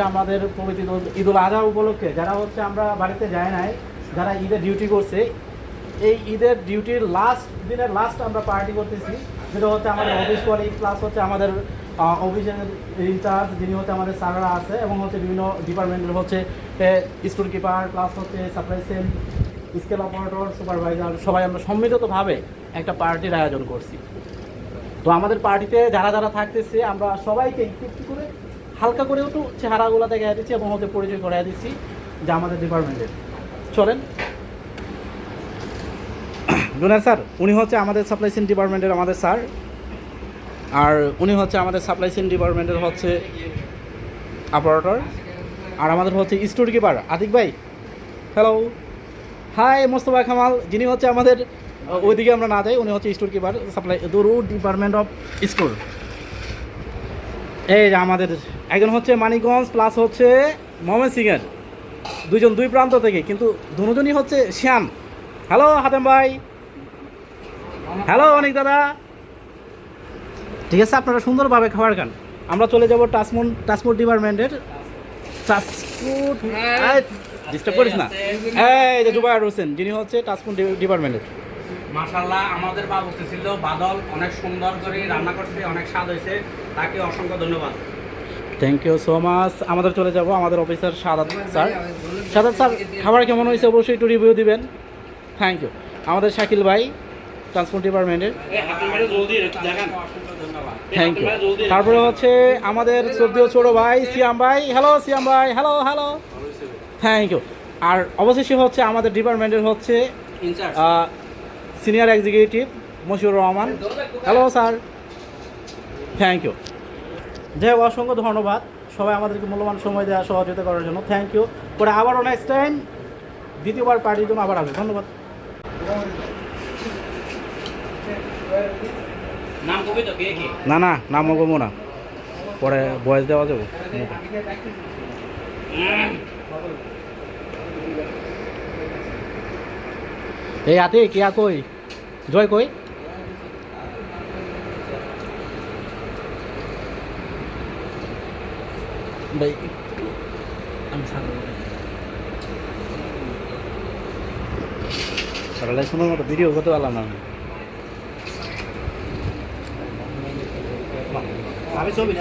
আমাদের পবিত্র ঈদ- ঈদুল আজহা উপলক্ষে, যারা হচ্ছে আমরা বাড়িতে যাই নাই, যারা ঈদের ডিউটি করছে, এই ঈদের ডিউটির লাস্ট দিনের লাস্ট আমরা পার্টি করতেছি, যেটা হচ্ছে আমাদের অফিস কলিগ প্লাস হচ্ছে আমাদের অফিসের ইনচার্জ যিনি হচ্ছে আমাদের স্যাররা আছে, এবং হচ্ছে বিভিন্ন ডিপার্টমেন্টের হচ্ছে স্টোর কিপার প্লাস হচ্ছে supply cell scale operator supervisor সবাই আমরা সম্মিলিতভাবে একটা পার্টির আয়োজন করছি। তো আমাদের পার্টিতে যারা যারা থাকতেছে, আমরা সবাইকে একটু একটু করে হালকা করে একটু চেহারাগুলো দেখা দিচ্ছি এবং হচ্ছে পরিচয় করাই দিচ্ছি যে আমাদের ডিপার্টমেন্টের চলেন। জুনিয়র স্যার, উনি হচ্ছে আমাদের সাপ্লাই চেইন ডিপার্টমেন্টের আমাদের স্যার। আর উনি হচ্ছে আমাদের সাপ্লাই চেইন ডিপার্টমেন্টের হচ্ছে অপারেটর আর আমাদের হচ্ছে স্টোর কিপার আতিক ভাই। Hello hi Mostafa Kamal. যিনি হচ্ছে আমাদের, ওইদিকে আমরা না যাই, উনি হচ্ছে স্টোর কিপার সাপ্লাই দরু ডিপার্টমেন্ট অফ স্টোর এই যে আমাদের একজন হচ্ছে মানিকগঞ্জ প্লাস হচ্ছে মোহাম্মদ সিংয়ের দুইজন দুই প্রান্ত থেকে, কিন্তু দুজনই হচ্ছে শ্যাম। হ্যালো হাতেম ভাই। হ্যালো অনেক দাদা। ঠিক আছে, আপনারা সুন্দরভাবে খাবার খান। আমরা চলে যাব টাসমুন টাসমুন ডিপার্টমেন্টের। টাসমুন ডিস্টার্ব করিস না। এই যে জুবাইর হোসেন, যিনি হচ্ছে টাসমুন ডিপার্টমেন্টের। মাশাল্লাহ আমাদের বাবুতে ছিল বাদল অনেক সুন্দর করে রান্না করছে অনেক স্বাদ হয়েছে তাকে অসংখ্য ধন্যবাদ। থ্যাংক ইউ সো মাচ আমাদের চলে যাব আমাদের officer Sadat sir. Sadat sir খাবার কেমন হয়েছে অবশ্যই একটু রিভিউ দিবেন। থ্যাংক ইউ আমাদের শাকিল ভাই ট্রান্সপোর্ট ডিপার্টমেন্টের থ্যাংক ইউ তারপরে হচ্ছে আমাদের শ্রদ্ধেয় ছোট ভাই সিয়াম ভাই। হ্যালো সিয়াম ভাই। হ্যালো হ্যালো থ্যাংক ইউ আর অবশেষে হচ্ছে আমাদের ডিপার্টমেন্টের হচ্ছে in charge senior executive Moshiur Rahman. Hello sir thank you যাই হোক অসংখ্য ধন্যবাদ। সবাই আমাদেরকে মূল্যবান সময় দেওয়া সহযোগিতা করার জন্য। থ্যাংক ইউ পরে আবারও নেক্সট টাইম দ্বিতীয়বার পার্টির জন্য আবার আসবে। ধন্যবাদ। না না নাম বলব না। পরে বয়স দেওয়া যাব। এই আতে কিয়া কই? জয় কই? ভাই একটু আমি সরলাই শোনার মতো ভিডিও করতে পারলাম না আমি। আমি ছবি